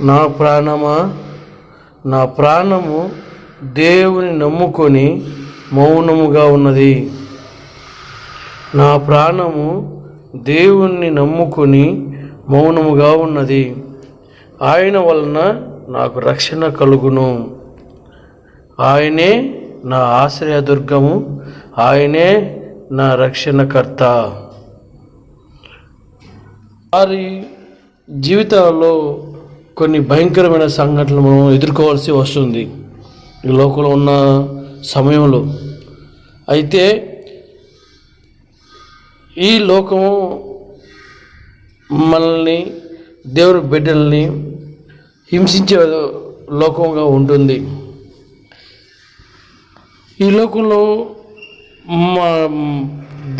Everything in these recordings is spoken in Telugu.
నా ప్రాణమా? నా ప్రాణము దేవుని నమ్ముకొని మౌనముగా ఉన్నది. నా ప్రాణము దేవుణ్ణి నమ్ముకొని మౌనముగా ఉన్నది. ఆయన వలన నాకు రక్షణ కలుగును. ఆయనే నా ఆశ్రయదుర్గము ఆయనే నా రక్షణకర్త. వారి జీవితంలో కొన్ని భయంకరమైన సంఘటనలు మనం ఎదుర్కోవాల్సి వస్తుంది. ఈ లోకంలో ఉన్న సమయంలో. అయితే ఈ లోకము మనల్ని దేవుని బిడ్డల్ని హింసించే లోకంగా ఉంటుంది. ఈ లోకంలో మా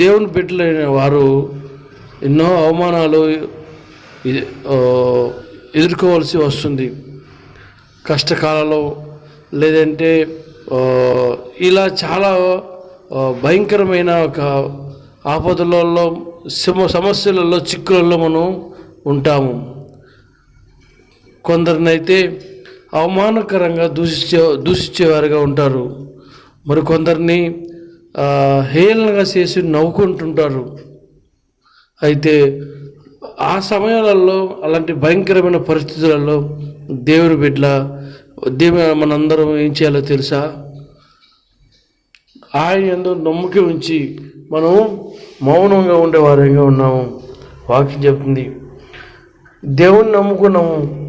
దేవుని బిడ్డలైన వారు ఎన్నో అవమానాలు ఎదుర్కోవాల్సి వస్తుంది. కష్టకాలలో లేదంటే ఇలా చాలా భయంకరమైన ఒక ఆపదలలో సమస్యలలో చిక్కులలో మనం ఉంటాము. కొందరినైతే అవమానకరంగా దూషించే దూషించేవారుగా ఉంటారు. మరి కొందరిని హేళనగా చేసి నవ్వుకుంటుంటారు. అయితే ఆ సమయాలలో అలాంటి భయంకరమైన పరిస్థితులలో దేవుని బిడ్డ దేవుని మనందరం ఏం చేయాలో తెలుసా? ఆయన ఎందు నమ్మకం ఉంచి మనం మౌనంగా ఉండే వారంగా ఉన్నాము. వాక్యం చెప్తుంది దేవుని నమ్ముకున్నాము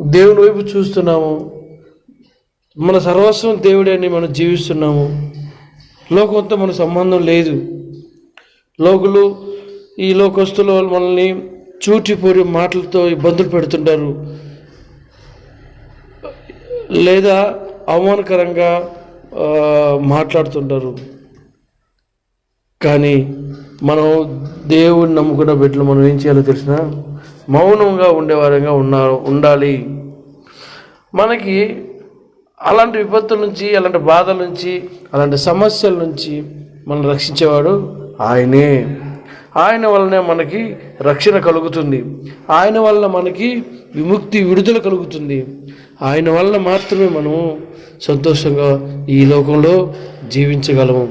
దేవుని వైపు చూస్తున్నాము మన సర్వస్వం దేవుడే అని మనం జీవిస్తున్నాము. లోకంతో మన సంబంధం లేదు. లోకులు ఈ లోకస్తులు మనల్ని చూటిపూరి మాటలతో ఇబ్బందులు పెడుతుంటారు. లేదా అవమానకరంగా మాట్లాడుతుంటారు. కానీ మనం దేవుని నమ్ముకున్న బిడ్డలు మనం ఏం చేయాలో తెలిసిన మౌనంగా ఉండేవారంగా ఉన్నా ఉండాలి. మనకి అలాంటి విపత్తుల నుంచి అలాంటి బాధల నుంచి అలాంటి సమస్యల నుంచి మనం రక్షించేవాడు ఆయనే. ఆయన వలనే మనకి రక్షణ కలుగుతుంది. ఆయన వల్ల మనకి విముక్తి విడుదల కలుగుతుంది. ఆయన వల్ల మాత్రమే మనము సంతోషంగా ఈ లోకంలో జీవించగలము.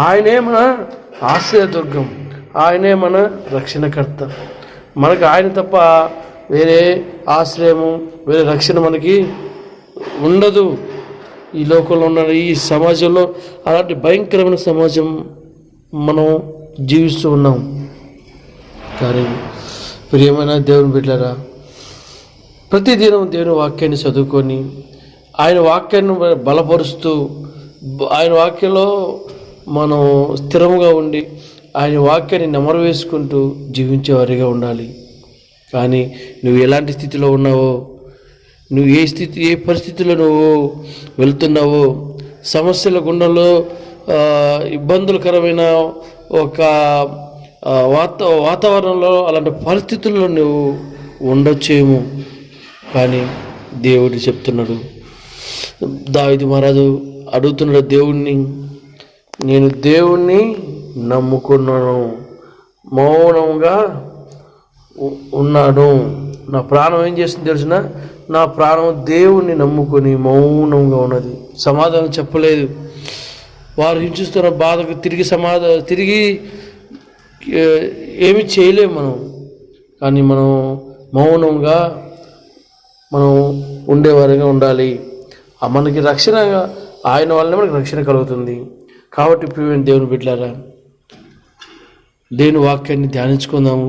ఆయనే మన ఆశ్రయదుర్గం. ఆయనే మన రక్షణకర్త. మనకు ఆయన తప్ప వేరే ఆశ్రయము వేరే రక్షణ మనకి ఉండదు. ఈ లోకంలో ఉన్న ఈ సమాజంలో అలాంటి భయంకరమైన సమాజం మనం జీవిస్తూ ఉన్నాం. కానీ ప్రియమైన దేవుని బిడ్డలారా ప్రతిదినం దేవుని వాక్యాన్ని చదువుకొని ఆయన వాక్యాన్ని బలపరుస్తూ ఆయన వాక్యంలో మనం స్థిరముగా ఉండి ఆయన వాక్యాన్ని నెమరు వేసుకుంటూ జీవించేవారిగా ఉండాలి. కానీ నువ్వు ఎలాంటి స్థితిలో ఉన్నావో నువ్వు ఏ స్థితి ఏ పరిస్థితిలో నువ్వు వెళ్తున్నావో సమస్యల గుండంలో ఇబ్బందులకరమైన ఒక వాత వాతావరణంలో అలాంటి పరిస్థితుల్లో నువ్వు ఉండొచ్చేమో. కానీ దేవుడు చెప్తున్నాడు దావిది మహారాజు అడుగుతున్నాడు దేవుణ్ణి నేను దేవుణ్ణి నమ్ముకున్నాను. మౌనంగా ఉన్నాను. నా ప్రాణం ఏం చేస్తుంది తెలిసిన? నా ప్రాణం దేవుణ్ణి నమ్ముకొని మౌనంగా ఉన్నది. సమాధానం చెప్పలేదు. వారు హింసిస్తున్న బాధకు తిరిగి సమాధ తిరిగి ఏమి చేయలేము మనం. కానీ మనం మౌనంగా మనం ఉండేవారిగా ఉండాలి. మనకి రక్షణ ఆయన వల్లనే మనకి రక్షణ కలుగుతుంది. కాబట్టి ప్రియమైన దేవుని బిడ్డారా దేవుని వాక్యాన్ని ధ్యానించుకుందాము.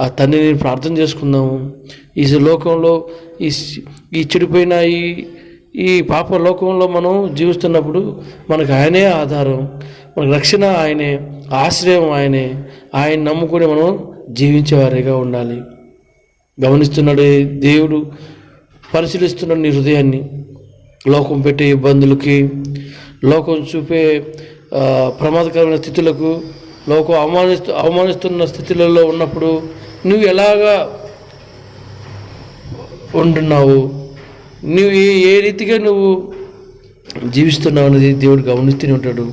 ఆ తండ్రిని ప్రార్థన చేసుకుందాము. ఈ లోకంలో ఈ ఈ చెడిపోయిన ఈ ఈ పాప లోకంలో మనం జీవిస్తున్నప్పుడు మనకు ఆయనే ఆధారం మనకు రక్షణ ఆయనే ఆశ్రయం ఆయనే ఆయన నమ్ముకుని మనం జీవించేవారిగా ఉండాలి. గమనిస్తున్నాడు దేవుడు పరిశీలిస్తున్నాడు నీ హృదయాన్ని లోకం పెట్టే ఇబ్బందులకి లోకం చూపే ప్రమాదకరమైన స్థితులకు లోకం అవమానిస్తూ అవమానిస్తున్న స్థితులలో ఉన్నప్పుడు నువ్వు ఎలాగా ఉంటున్నావు? నువ్వు ఏ ఏ రీతిగా నువ్వు జీవిస్తున్నావు అనేది దేవుడు గమనిస్తూనే ఉంటాడు.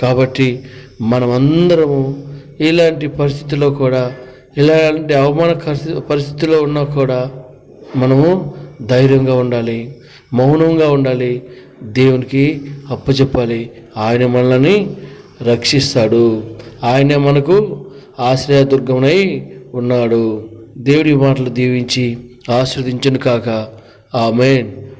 కాబట్టి మనమందరము ఇలాంటి పరిస్థితుల్లో కూడా ఇలాంటి అవమాన పరిస్థితి- పరిస్థితిలో ఉన్నా కూడా మనము ధైర్యంగా ఉండాలి మౌనంగా ఉండాలి దేవునికి అప్పచెప్పాలి. ఆయన మనల్ని రక్షిస్తాడు. ఆయనే మనకు ఆశ్రయదుర్గమునై ఉన్నాడు. దేవుడి మాటలు దీవించి ఆస్వాదించను కాక. Amen.